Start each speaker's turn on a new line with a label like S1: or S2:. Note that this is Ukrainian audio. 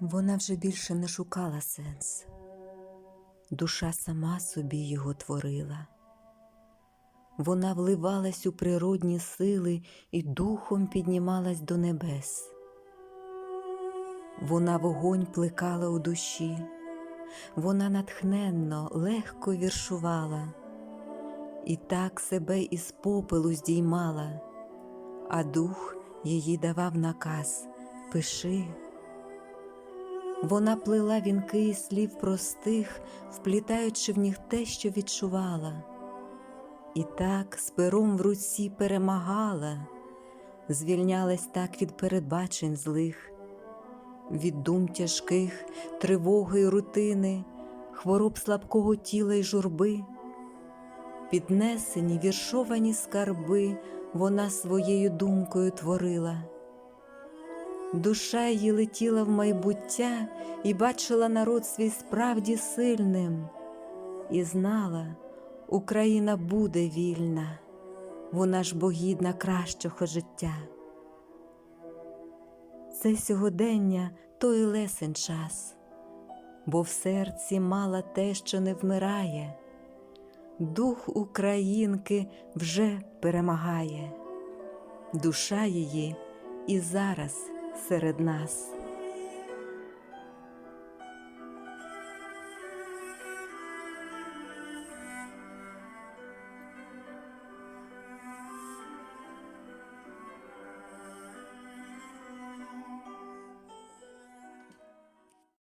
S1: Вона вже більше не шукала сенс. Душа сама собі його творила. Вона вливалась у природні сили і духом піднімалась до небес. Вона вогонь плекала у душі, вона натхненно, легко віршувала, і так себе із попелу здіймала, а дух її давав наказ пиши. Вона плела вінки із слів простих, вплітаючи в них те, що відчувала, і так з пером в руці перемагала, звільнялась так від передбачень злих, від дум тяжких, тривоги й рутини, хвороб слабкого тіла й журби. Піднесені віршовані скарби вона своєю думкою творила. Душа її летіла в майбуття і бачила народ свій справді сильним, і знала, Україна буде вільна, вона ж богідна кращого життя. Це сьогодення той лесен час, бо в серці мала те, що не вмирає, дух українки вже перемагає, душа її і зараз серед нас.